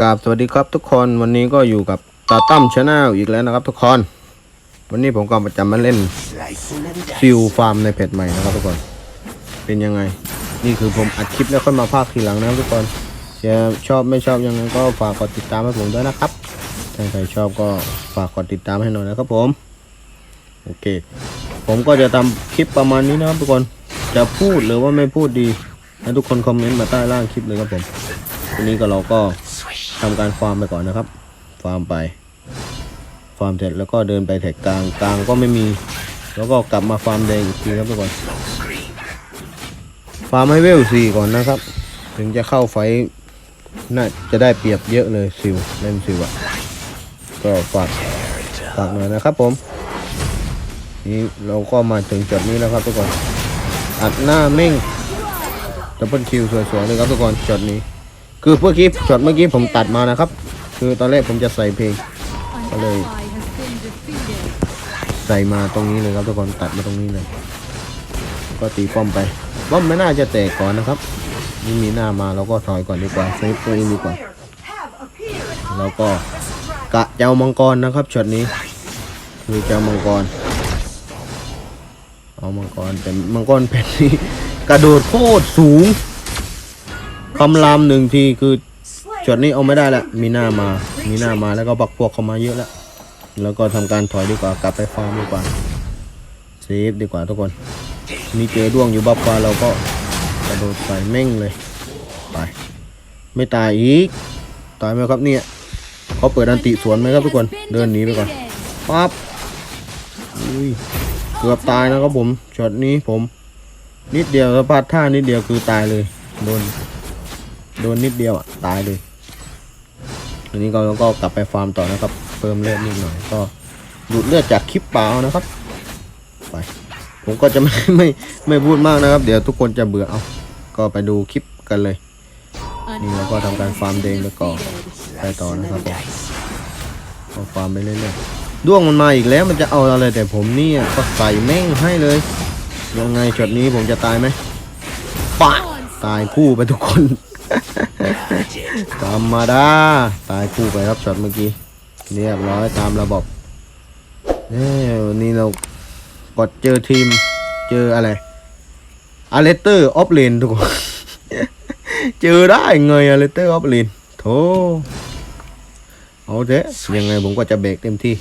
กราบสวัสดีครับทุกคนวันนี้ก็อยู่กับตาตั้มชาแนลอีกแล้วนะครับทุกคน วันนี้ผมก็มาจะมาเล่นซิลฟาร์มในเพจใหม่นะครับทุกคน เป็นยังไง นี่คือผมอัดคลิปแล้วค่อยมาพากย์ทีหลังนะทุกคนจะชอบไม่ชอบยังไงก็ฝากกดติดตามให้ผมด้วยนะครับถ้าใครชอบก็ฝากกดติดตามให้หน่อยนะครับผมโอเค ผมก็จะทำคลิปประมาณนี้นะครับทุกคนจะพูดหรือว่าไม่พูดดีให้ทุกคนคอมเมนต์มาใต้ล่างคลิปเลยครับผมวันนี้ก็เราก็ ทำการฟาร์มไปก่อนนะครับ ฟาร์มไป ฟาร์มเสร็จแล้วก็เดินไปแถกกลางกลางก็ไม่มี แล้วก็กลับมาฟาร์มแดงอีกทีครับทุกคนฟาร์มให้เวลสี่ก่อนนะครับ ถึงจะเข้าไฟน่าจะได้เปรียบเยอะเลยซิวเล่นซิวอะก็ฝากฝากหน่อยนะครับผมนี่เราก็มาถึงจุดนี้แล้วครับทุกคนอัดหน้าเม่งดับเบิลคิวสวยๆเลยครับทุกคนจุดนี้ คือเมื่อกี้ช็อตเมื่อกี้ผมตัดมานะครับ คือตอนแรกผมจะใส่เพลง An Hello. ally has been defeated. ใส่มาตรงนี้เลยครับทุกคนตัดมาตรงนี้เลย ก็ตีป้อมไปป้อมไม่น่าจะแตกก่อนนะครับนี่มีหน้ามาเราก็ถอยก่อนดีกว่าเซฟตัวเองดีกว่าแล้วก็กะเจ้ามังกรนะครับช็อตนี้ คือเจ้ามังกร เอามังกรแต่มังกรเพชรนี่กระโดดโคตรสูง คำรามหนึ่งทีคือช็อตนี้เอาไม่ได้ละมีหน้ามา มีหน้ามาแล้วก็บักพวกเข้ามาเยอะแล้ว แล้วก็ทำการถอยดีกว่ากลับไปฟาร์มดีกว่าเซฟดีกว่าทุกคน มีเจด้วงอยู่บัฟฟ้าเราก็กระโดดใส่เม่งเลยไปไม่ตายอีก ตายไหมครับเนี่ยเขาเปิดอันติสวนไหมครับทุกคน เดินหนีไปก่อนปั๊บอุ้ยเกือบตายนะครับผมช็อตนี้ผม นิดเดียวสะพลาดท่านิดเดียวคือตายเลยโดน โดนนิดเดียวอะตายเลยอันนี้ก็เราก็กลับไปฟาร์มต่อนะครับ เพิ่มเลือดนิดหน่อยก็ดูดเลือดจากคลิปเปล่านะครับ ไป ผมก็จะไม่ไม่ไม่พูดมากนะครับ เดี๋ยวทุกคนจะเบื่อเอา ก็ไปดูคลิปกันเลย นี่เราก็ ally ทำการฟาร์มเดงไปก่อนไปต่อนะครับผมก็ฟาร์มไปเรื่อยๆด้วงมันมาอีกแล้วมันจะเอาอะไรแต่ผมเนี่ยก็ใส่แม่งให้เลย ยังไงช็อตนี้ผมจะตายไหมปะตายคู่ไปทุกคน ธรรมดาตายคู่ไปครับช็อตเมื่อกี้เรียบร้อยตามระบบเนี่ยวันนี้เรากดเจอทีมเจออะไรอาเลเตอร์ออฟเลนทุกคนเจอได้ไงอาเลเตอร์ออฟเลนโถเอาเถอะยังไงผมก็จะเบรกเต็มที่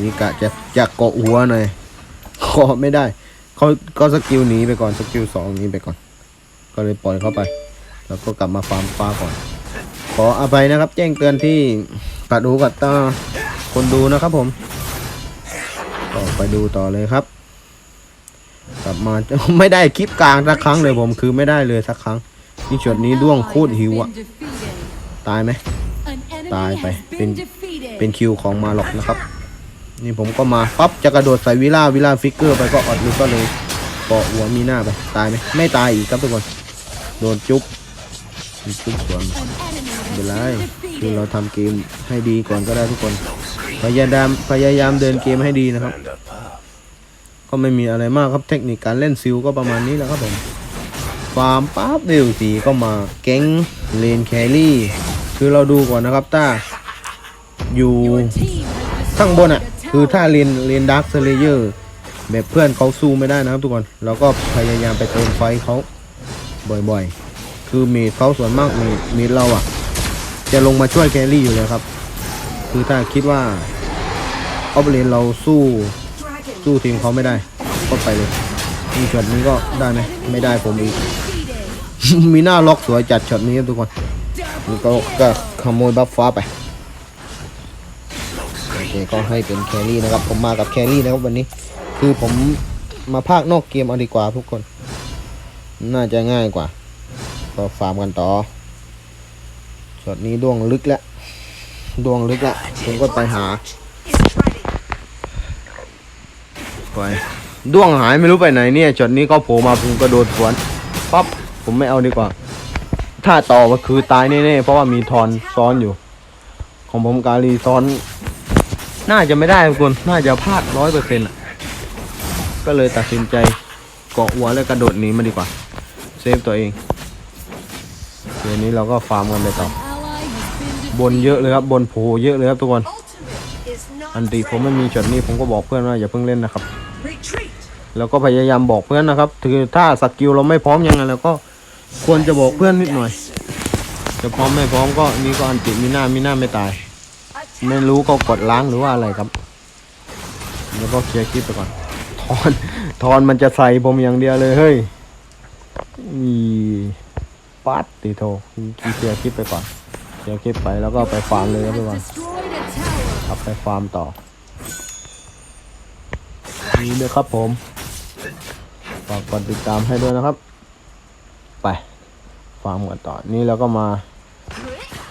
นี่กะจะจะเกาะหัวหน่อยเกาะไม่ได้เขาก็สกิลหนีไปก่อนสกิลสองนี้ไปก่อน ก็เลยปล่อยเข้าไป แล้วก็กลับมาฟาร์มฟ้าก่อน ขออภัยนะครับ แจ้งเตือนที่กัดหูกัดตาคนดูนะครับผมก็ไปดูต่อเลยครับ กลับมาไม่ได้คลิปกลางสักครั้งเลยผมคือไม่ได้เลยสักครั้งนี่ช็อตนี้ด้วงโคตรหิวอะตายไหมตายไปเป็นเป็นคิวของมาหลอกนะครับ นี่ผมก็มาปั๊บจะกระโดดใส่วิล่าวิล่าฟิกเกอร์ไปก็อดหรือก็เลยเกาะหัวมีหน้าไป ตายไหมไม่ตายอีกครับทุกคนโดนจุ๊บ จุ๊บสวนเป็นไรคือเราทำเกมให้ดีก่อนก็ได้ทุกคน พยายามพยายามเดินเกมให้ดีนะครับ ก็ไม่มีอะไรมากครับเทคนิคการเล่นซิลก็ประมาณนี้แหละครับผมฟาร์มปั๊บเดวสีก็มาแก๊งเลนแครี่ คือเราดูก่อนนะครับถ้าอยู่ข้างบนอะ คือถ้าเรนเรนดาร์คเซเลเยอร์แบบเพื่อนเขาสู้ไม่ได้นะครับทุกคน เราก็พยายามไปเติมไฟเขาบ่อยๆ คือเมดเขาส่วนมากเมดเมดเราอะ จะลงมาช่วยแครี่อยู่เลยครับ คือถ้าคิดว่าออฟเลนเราสู้สู้ทีมเขาไม่ได้ก็ไปเลยนี่ช็อตนี้ก็ได้ไหมไม่ได้ผมอีก มีหน้าล็อกสวยจัดช็อตนี้ครับทุกคนนี่ก็ก็ขโมยบัฟฟ้าไปโอเคก็ให้เป็นแครี่นะครับ ผมมากับแครี่นะครับวันนี้ คือผมมาภาคนอกเกมเอาดีกว่าทุกคน น่าจะง่ายกว่า ก็ฟาร์มกันต่อช็อตนี้ดวงลึกแล้วดวงลึกแล้วผมก็ไปหา ไปดวงหายไม่รู้ไปไหนเนี่ยช็อตนี้ก็โผล่มาผมกระโดดสวนปั๊บผมไม่เอาดีกว่า ถ้าต่อก็คือตายแน่ๆเพราะว่ามีทอนซ้อนอยู่ ของผมกาลีซ้อน น่าจะไม่ได้ทุกคนน่าจะพลาดร้อยเปอร์เซ็นต์ก็เลยตัดสินใจเกาะหัวแล้วกระโดดหนีมาดีกว่า เซฟตัวเอง เดี๋ยวนี้เราก็ฟาร์มกันไปต่อบนเยอะเลยครับบนโผเยอะเลยครับทุกคน อันตีผมไม่มีช็อตนี้ผมก็บอกเพื่อนว่าอย่าเพิ่งเล่นนะครับ แล้วก็พยายามบอกเพื่อนนะครับคือถ้าสกิลเราไม่พร้อมยังไงเราก็ควรจะบอกเพื่อนนิดหน่อยจะพร้อมไม่พร้อมก็นี่ก็อันติมีหน้ามีหน้าไม่ตาย ไม่รู้ก็กดล้างหรือว่าอะไรครับ แล้วก็เคลียร์คลิปไปก่อนทอนทอนมันจะใส่ผมอย่างเดียวเลยเฮ้ยอี ปัดตีโทเคลียร์คลิปไปก่อนเคลียร์คลิปไปแล้วก็ไปฟาร์มเลยครับทุกคนขับไปฟาร์มต่อนี่เลยครับผมฝากกดติดตามให้ด้วยนะครับ ไปฟาร์มกันต่อ นี่เราก็มา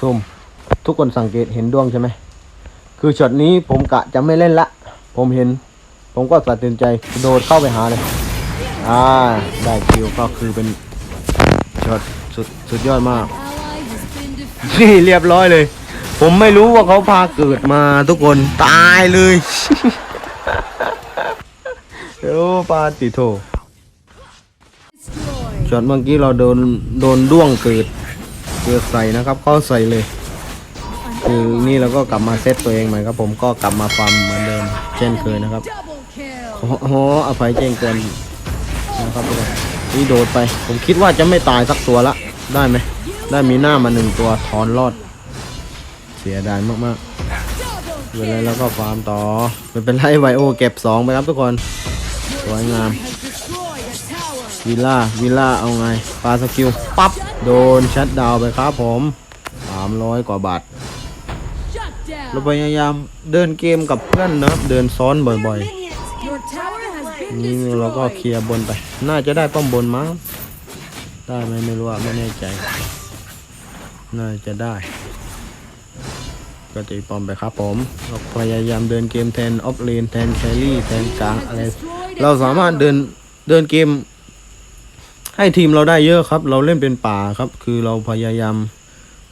ซุ่มทุกคนสังเกตเห็นดวงใช่ไหมคือช็อตนี้ผมกะจะไม่เล่นละ ผมเห็น ผมก็ตัดสินใจโดดเข้าไปหาเลย อ่า ได้คิวก็คือเป็นช็อต สุดสุดยอดมาก นี่เรียบร้อยเลย ผมไม่รู้ว่าเขาพาเกิดมาทุกคนตายเลยโอ้ปาติโทช็อตเมื่อกี้เราโดนโดนด้วงเกิดเกิดใส่นะครับเข้าใส่เลย คือนี่เราก็กลับมาเซตตัวเองใหม่ครับ ผมก็กลับมาฟาร์มเหมือนเดิม เช่นเคยนะครับขอขออภัยแจ้งเกินนะครับทุกคน นี่โดดไป ผมคิดว่าจะไม่ตายสักตัวละ ได้ไหม ได้มีหน้ามาหนึ่งตัวถอนรอด เสียดายมากๆเวลาแล้วก็ฟาร์มต่อไม่เป็นไรไวโอเก็บสองไปครับทุกคน สวยงาม วิลล่า วิลล่าเอาไง ปาสกิล ปั๊บ โดนชัดดาวไปครับผมสามร้อยกว่าบาทเราพยายามเดินเกมกับเพื่อนนะเดินซ้อนบ่อยๆ นี่เราก็เคลียร์บนไป น่าจะได้ป้อมบนมั้ง ได้ไหมไม่รู้อะไม่แน่ใจ น่าจะได้ ก็ตีป้อมไปครับผม เราพยายามเดินเกมแทนออฟเลนแทนแครี่แทนกลางอะไร destroyed เราสามารถเดินเดินเกม ให้ทีมเราได้เยอะครับ เราเล่นเป็นป่าครับ คือเราพยายาม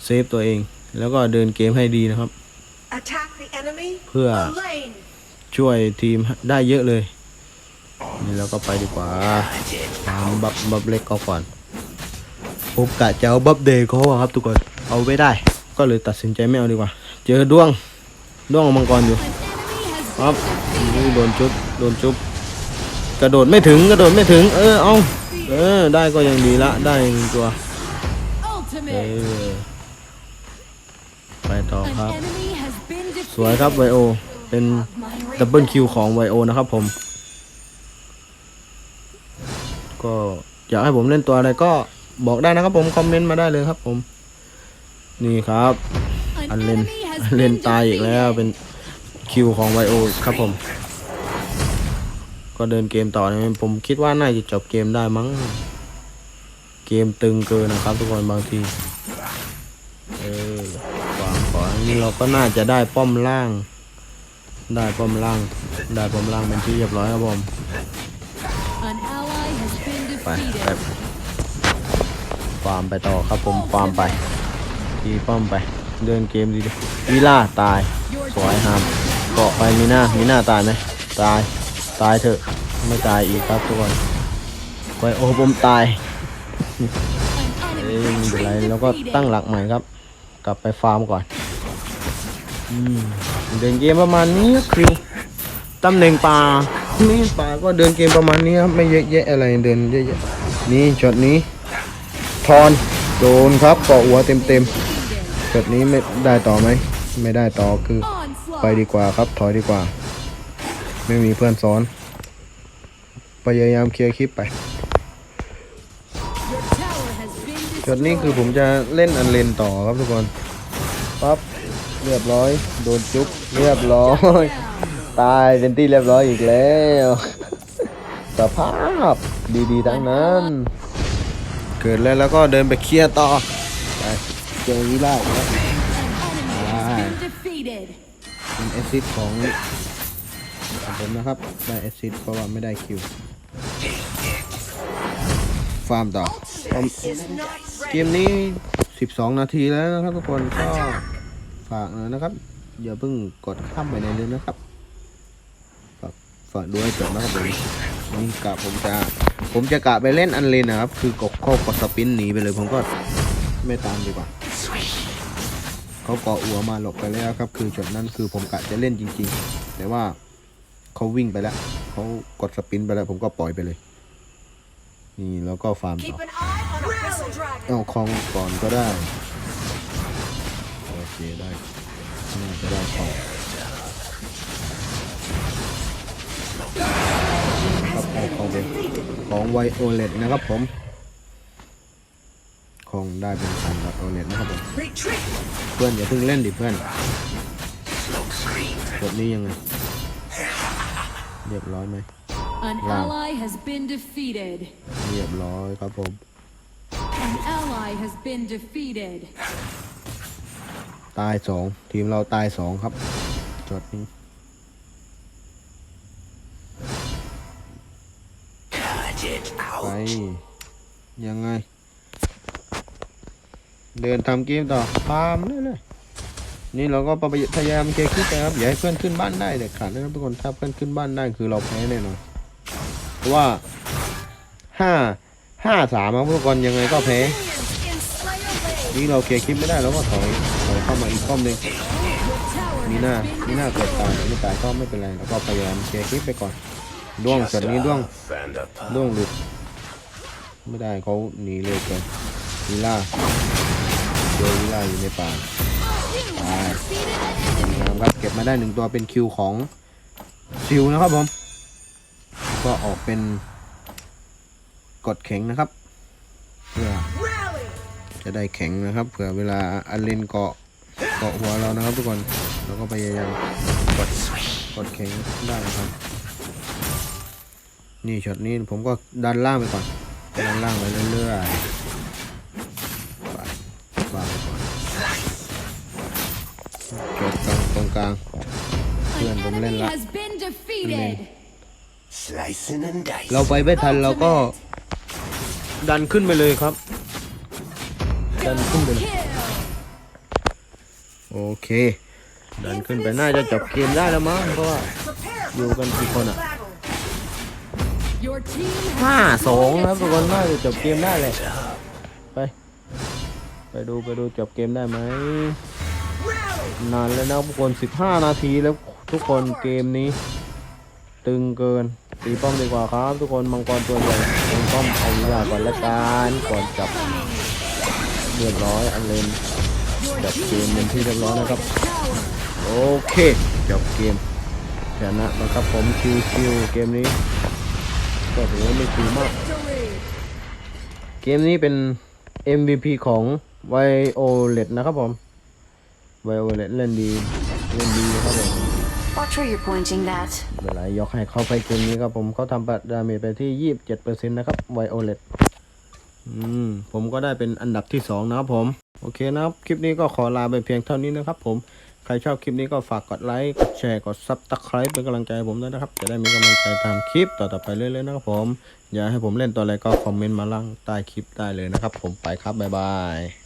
เซฟตัวเอง แล้วก็เดินเกมให้ดีนะครับ attack the enemy. เพื่อ A lane. ช่วยทีมได้เยอะเลย นี่เราก็ไปดีกว่าตามบับบับเล็กเขาก่อนผมกะจะเอาบับเดย์เขาครับทุกคนเอาไม่ได้ ก็เลยตัดสินใจไม่เอาดีกว่า เจอด้วงด้วงมังกรอยู่ครับนี่โดนจุบโดนจุบกระโดดไม่ถึงกระโดดไม่ถึง เออเอาเออได้ก็ยังดีละได้หนึ่งตัวเออไปต่อครับ สวยครับไวโอ เป็นดับเบิลคิวของไวโอนะครับผม ก็อยากให้ผมเล่นตัวอะไรก็บอกได้นะครับผมคอมเมนต์มาได้เลยครับผม นี่ครับ อันเลนอันเลนตายอีกแล้วเป็นคิวของไวโอครับผม ก็เดินเกมต่อนะผมคิดว่าน่าจะจบเกมได้มั้ง เกมตึงเกินนะครับทุกคนบางที เออวางก่อนนี่เราก็น่าจะได้ป้อมล่าง ได้ป้อมล่าง ได้ป้อมล่างเป็นที่เรียบร้อยครับผม ไปไปฟาร์มไปต่อครับผมฟาร์มไปทีป้อมไป เดินเกมดีๆวิล่าตายสวยฮามเกาะไปมีหน้ามีหน้าตายไหมตายตายเถอะไม่ตายอีกครับทุกคนไปโอ้ผมตายเอ้ยไม่เป็นไรแล้วก็ตั้งหลักใหม่ครับ กลับไปฟาร์มก่อนอืมเดินเกมประมาณนี้ครับคิวตำแหน่งป่า นี่ป่าก็เดินเกมประมาณนี้ครับไม่เยอะแยะอะไรเดินเยอะแยะนี่ช็อตนี้ทอนโดนครับเกาะหัวเต็มเต็มช็อตนี้ไม่ได้ต่อไหมไม่ได้ต่อคือไปดีกว่าครับถอยดีกว่า ไม่มีเพื่อนซ้อนพยายามเคลียร์คลิปไป Your tower has been จุดนี้คือผมจะเล่นอันเลนต่อครับทุกคนปั๊บเรียบร้อย โดนจุ๊บเรียบร้อย ตายเป็นที่เรียบร้อยอีกแล้ว สภาพดีๆทั้งนั้น เกิดแล้วแล้วก็เดินไปเคลียร์ต่อไปเจอวิลล่าอีกแล้ว An enemy has been defeated. เป็นแอซิดของของผมนะครับ ได้แอซิดเพราะว่าไม่ได้คิว ฟาร์มต่อ Is not เก ready. มนี้ 12 นาทีแล้วนะครับทุกคนก็ฝากหน่อยนะครับอย่าเพิ่งกดข้ามไปไหนเลยนะครับฝาก ฝากดูให้จบนะครับผมนี่กะผมจะผมจะกะไปเล่นอันเลนนะครับ คือกดเข้ากดสปินหนีไปเลยผมก็ไม่ตามดีกว่าเขาเกาะหัวมาหลบไปแล้วครับ คือจุดนั้นคือผมกะจะเล่นจริง ๆ แต่ว่าเขาวิ่งไปแล้วเขากดสปินไปแล้วผมก็ปล่อยไปเลย นี่แล้วก็ฟาร์มต่อ Keep an eye on a whistle dragon. เอาคลองก่อนก็ได้โอเคได้น่าจะได้คลอง ครับเอาคลองเป็นของไวโอเลตนะครับผมคลองได้เป็นพันไวโอเลตนะครับผม Retreat. เพื่อนอย่าเพิ่งเล่นดิเพื่อนกดนี้ยังไง เรียบร้อยไหม An Wow. ally has been defeated. เรียบร้อยครับผม An ally has been defeated. ตายสองทีมเราตายสองครับจดนี้ ยังไง เดินทำเกมต่อฟาร์มเรื่อยนี่เราก็พยายามเคลียร์คลิปนะครับอย่าให้เพื่อนขึ้นบ้านได้เด็ดขาดนะครับทุกคนถ้าเพื่อนขึ้นบ้านได้คือเราแพ้แน่นอนเพราะว่าห้าห้าสามครับทุกคนยังไงก็แพ้นี่เราเคลียร์คลิปไม่ได้เราก็ถอยถอยเข้ามาอีกป้อมหนึ่งมีหน้ามีหน้าเกิดตายไม่ตายก็ไม่เป็นไรแล้วก็พยายามเคลียร์คลิปไปก่อนด้วงส่วนนี้ด้วงด้วงหลุด ไม่ได้เขาหนีเลยเกินวิล่าเจอวิล่าอยู่ในป่าตายงามครับเก็บมาได้หนึ่งตัวเป็นคิวของซิลนะครับผมก็ออกเป็นกดแข็งนะครับเพื่อจะได้แข็งนะครับเผื่อเวลาอันเลนเกาะเกาะหัวเรานะครับทุกคนเราก็พยายามกดกดแข็งได้นะครับ นี่ช็อตนี้ผมก็ดันล่างไปก่อน ดันล่างไปเรื่อยๆไปวางไปก่อนจบกลางตรงกลาง เพื่อน An ผมเล่น enemy ละ has been defeated. Slicing and dicing. เราไปไม่ทันเราก็ดันขึ้นไปเลยครับ ดันขึ้นไปเลย Kill. โอเค ดันขึ้นไปน่าจะจบเกมได้แล้วมั้งเพราะว่า Prepare อยู่กันกี่คนอะ battle. Your team ห้า has สองครับ defeated ทุกคนน่าจะจบเกมได้เลย ไป ไปดูไปดูจบเกมได้ไหม Rally. นานแล้วนะทุกคนสิบห้านาทีแล้วทุกคนเกมนี้ ตึงเกินตีป้อมดีกว่าครับ ทุกคนมังกรตัวใหญ่ตีป้อมเอาเวลาก่อนละกันก่อนจับเรียบร้อยอันเลนจบเกมเป็นที่เรียบร้อยนะครับ tower. โอเคจบเกมชนะนะครับผมชิวๆเกมนี้ ก็ถือว่าไม่ชิวมาก Victory. เกมนี้เป็น MVP ของ Violet นะครับผม Violet เล่นดี เล่นดีครับผม Watch where you're pointing that. เวลายกให้เขาไปเกมนี้ครับผมเขาทำปัดดาเมจไปที่ 27%นะครับ Violet อืม ผมก็ได้เป็นอันดับที่ 2 นะครับผม โอเคนะครับ คลิปนี้ก็ขอลาไปเพียงเท่านี้นะครับผม ใครชอบคลิปนี้ก็ฝากกดไลค์กดแชร์กดซับสไครป์เป็นกำลังใจผมด้วยนะครับ จะได้มีกำลังใจทำคลิปต่อๆไปเรื่อยๆนะครับผม อยากให้ผมเล่นตัวอะไรก็คอมเมนต์มาล่างใต้คลิปได้เลยนะครับ ผมไปครับบ๊ายบาย